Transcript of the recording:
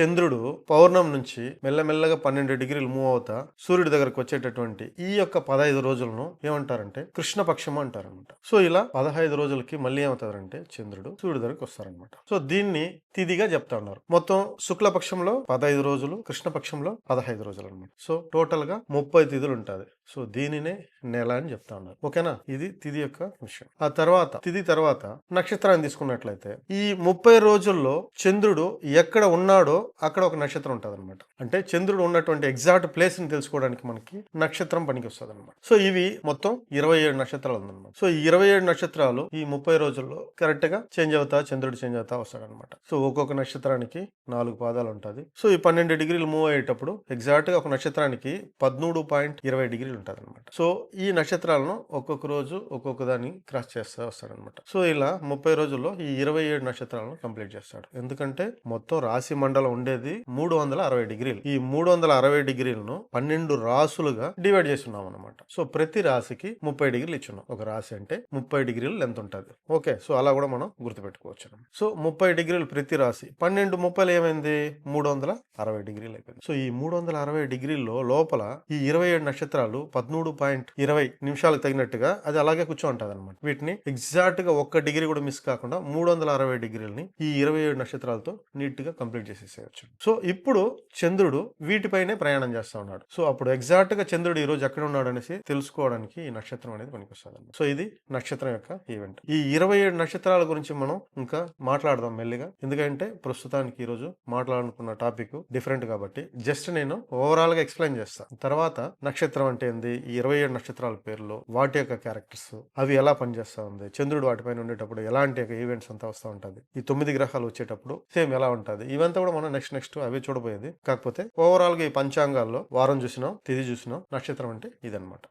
చంద్రుడు పౌర్ణం నుంచి మెల్లమెల్లగా పన్నెండు డిగ్రీలు మూవ్ అవుతా సూర్యుడి దగ్గరకు వచ్చేటటువంటి ఈ యొక్క పదహైదు రోజులను ఏమంటారంటే కృష్ణపక్షం అంటారనమాట సో ఇలా పదహైదు రోజులకి మళ్ళీ ఏమవుతారంటే చంద్రుడు సూర్యుడి దగ్గరకు వస్తారనమాట సో దీన్ని తిదిగా చెప్తా ఉన్నారు. మొత్తం శుక్లపక్షంలో పదహైదు రోజులు కృష్ణపక్షంలో పదహైదు రోజులు అనమాట సో టోటల్గా ముప్పై తిథులు ఉంటుంది. సో దీనినే నెల అని చెప్తా ఉన్నారు. ఓకేనా? ఇది తిథి యొక్క విషయం. ఆ తర్వాత తిథి తర్వాత నక్షత్రాన్ని తీసుకున్నట్లయితే ఈ ముప్పై రోజుల్లో చంద్రుడు ఎక్కడ ఉన్నాడో అక్కడ ఒక నక్షత్రం ఉంటుంది అనమాట అంటే చంద్రుడు ఉన్నటువంటి ఎగ్జాక్ట్ ప్లేస్ని తెలుసుకోవడానికి మనకి నక్షత్రం పనికి వస్తుంది అనమాట సో ఇవి మొత్తం ఇరవై ఏడు నక్షత్రాలు ఉందన్నమాట సో ఈ ఇరవై ఏడు నక్షత్రాలు ఈ ముప్పై రోజుల్లో కరెక్ట్గా చేంజ్ అవుతా చంద్రుడు చేంజ్ అవుతా వస్తాడనమాట సో ఒక్కొక్క నక్షత్రానికి నాలుగు పాదాలు ఉంటుంది సో ఈ పన్నెండు డిగ్రీలు మూవ్ అయ్యేటప్పుడు ఎగ్జాక్ట్గా ఒక నక్షత్రానికి పదమూడు పాయింట్ ఇరవై డిగ్రీలు ఉంటుంది అనమాట సో ఈ నక్షత్రాలను ఒక్కొక్క రోజు ఒక్కొక్క దాన్ని క్రాస్ చేస్తా వస్తాడనమాట సో ఇలా ముప్పై రోజుల్లో ఈ ఇరవై ఏడు నక్షత్రాలను కంప్లీట్ చేస్తాడు. ఎందుకంటే మొత్తం రాశి మండలం ఉండేది మూడు వందల అరవై డిగ్రీలు. ఈ మూడు వందల అరవై డిగ్రీలను పన్నెండు రాసులుగా డివైడ్ చేస్తున్నాం అనమాట సో ప్రతి రాశికి ముప్పై డిగ్రీలు ఇచ్చున్నాం. ఒక రాశి అంటే ముప్పై డిగ్రీలు లెంత్ ఉంటుంది. ఓకే సో అలా కూడా మనం గుర్తుపెట్టుకోవచ్చు సో ముప్పై డిగ్రీలు ప్రతి రాశి. పన్నెండు ముప్పైలు ఏమైంది? మూడు వందల అరవై డిగ్రీలు అయిపోయింది. సో ఈ మూడు వందల అరవై డిగ్రీల్లో లోపల ఈ ఇరవై ఏడు నక్షత్రాలు పదమూడు పాయింట్ ఇరవై నిమిషాలకు తగినట్టుగా అది అలాగే కూర్చో అనమాట వీటిని ఎగ్జాక్ట్గా ఒక్క డిగ్రీ కూడా మిస్ కాకుండా మూడు వందల అరవై డిగ్రీలని ఈ ఇరవై ఏడు నక్షత్రాలతో నీట్గా కంప్లీట్ చేసేసేయచ్చు. సో ఇప్పుడు చంద్రుడు వీటిపైనే ప్రయాణం చేస్తా ఉన్నాడు. సో అప్పుడు ఎగ్జాక్ట్గా చంద్రుడు ఈ రోజు ఎక్కడ ఉన్నాడు అనేసి తెలుసుకోవడానికి ఈ నక్షత్రం అనేది పనికొస్తుంది సో ఇది నక్షత్రం యొక్క ఈవెంట్. ఈ ఇరవై ఏడు నక్షత్రాల గురించి మనం ఇంకా మాట్లాడదాం మెల్లిగా. ఎందుకంటే ప్రస్తుతానికి ఈరోజు మాట్లాడుకున్న టాపిక్ డిఫరెంట్ కాబట్టి జస్ట్ నేను ఓవరాల్గా ఎక్స్ప్లెయిన్ చేస్తాను తర్వాత నక్షత్రం అంటే ఏంది? ఈ ఇరవై ఏడు నక్షత్రాల పేర్లు వాటి యొక్క క్యారెక్టర్స్ అవి ఎలా పనిచేస్తా ఉంది? చంద్రుడు వాటిపైన ఉండేటప్పుడు ఎలాంటి ఈవెంట్స్ అంతా వస్తూ ఉంటుంది? ఈ తొమ్మిది గ్రహాలు వచ్చేటప్పుడు సేమ్ ఎలా ఉంటుంది? ఇవంతా కూడా మనం నెక్స్ట్ నెక్స్ట్ అవే చూడబోయేది. కాకపోతే ఓవరాల్గా ఈ పంచాంగాల్లో వారం చూసినాం తిది చూసినాం నక్షత్రం అంటే ఇదన్నమాట.